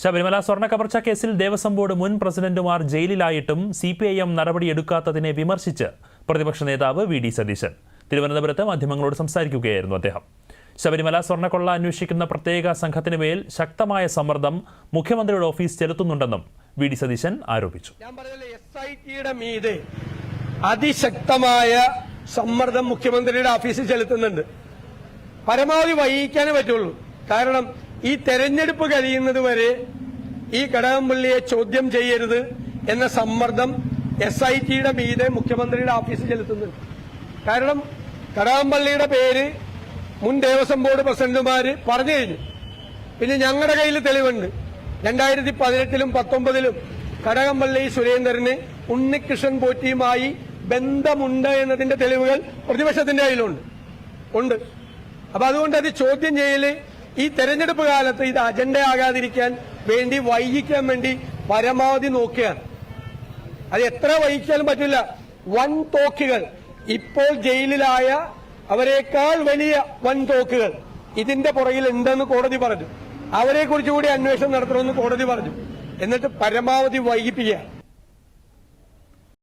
ശബരിമല സ്വർണ കവർച്ചാ കേസിൽ ദേവസ്വം ബോർഡ് മുൻ പ്രസിഡന്റുമാർ ജയിലിലായിട്ടും സി പി ഐ എം നടപടിയെടുക്കാത്തതിനെ വിമർശിച്ച് പ്രതിപക്ഷ നേതാവ് വി ഡി സതീശൻ. തിരുവനന്തപുരത്ത് മാധ്യമങ്ങളോട് സംസാരിക്കുകയായിരുന്നു അദ്ദേഹം. ശബരിമല സ്വർണക്കൊള്ള അന്വേഷിക്കുന്ന പ്രത്യേക സംഘത്തിന് മേൽ ശക്തമായ സമ്മർദ്ദം മുഖ്യമന്ത്രിയുടെ ഓഫീസ് ചെലുത്തുന്നുണ്ടെന്നും വി ഡി സതീശൻ ആരോപിച്ചു. മീതെ അതിശക്തമായ സമ്മർദ്ദം മുഖ്യമന്ത്രിയുടെ ഓഫീസിൽ ചെലുത്തുന്നുണ്ട്. പരമാവധി വൈകിക്കാനേ പറ്റുള്ളൂ. കാരണം ഈ തെരഞ്ഞെടുപ്പ് കഴിയുന്നത് വരെ ഈ കടകംപള്ളിയെ ചോദ്യം ചെയ്യരുത് എന്ന സമ്മർദ്ദം എസ് ഐ ടിയുടെ മീതെ മുഖ്യമന്ത്രിയുടെ ഓഫീസിൽ ചെലുത്തുന്നുണ്ട്. കാരണം കടകംപള്ളിയുടെ പേര് മുൻ ദേവസ്വം ബോർഡ് പ്രസിഡന്റുമാര് പറഞ്ഞു കഴിഞ്ഞു. പിന്നെ ഞങ്ങളുടെ കയ്യിൽ തെളിവുണ്ട്. രണ്ടായിരത്തി പതിനെട്ടിലും പത്തൊമ്പതിലും കടകംപള്ളി സുരേന്ദ്രന് ഉണ്ണികൃഷ്ണൻ പോറ്റിയുമായി ബന്ധമുണ്ട് എന്നതിന്റെ തെളിവുകൾ പ്രതിപക്ഷത്തിന്റെ കയ്യിലുണ്ട്. ഉണ്ട്. അപ്പൊ അതുകൊണ്ട് അത് ചോദ്യം ചെയ്യൽ ഈ തെരഞ്ഞെടുപ്പ് കാലത്ത് ഇത് അജണ്ട ആകാതിരിക്കാൻ വേണ്ടി വൈകിക്കാൻ വേണ്ടി പരമാവധി നോക്കുകയാണ്. അത് എത്ര വഹിക്കാനും പറ്റില്ല. വൻ തോക്കുകൾ. ഇപ്പോൾ ജയിലിലായ അവരെക്കാൾ വലിയ വൻ തോക്കുകൾ. ഇതിന്റെ പുറകിൽ ഉണ്ടെന്ന് കോടതി പറഞ്ഞു. അവരെ കുറിച്ചുകൂടി അന്വേഷണം നടത്തണമെന്ന് കോടതി പറഞ്ഞു. എന്നിട്ട് പരമാവധി വൈകിപ്പിക്കുക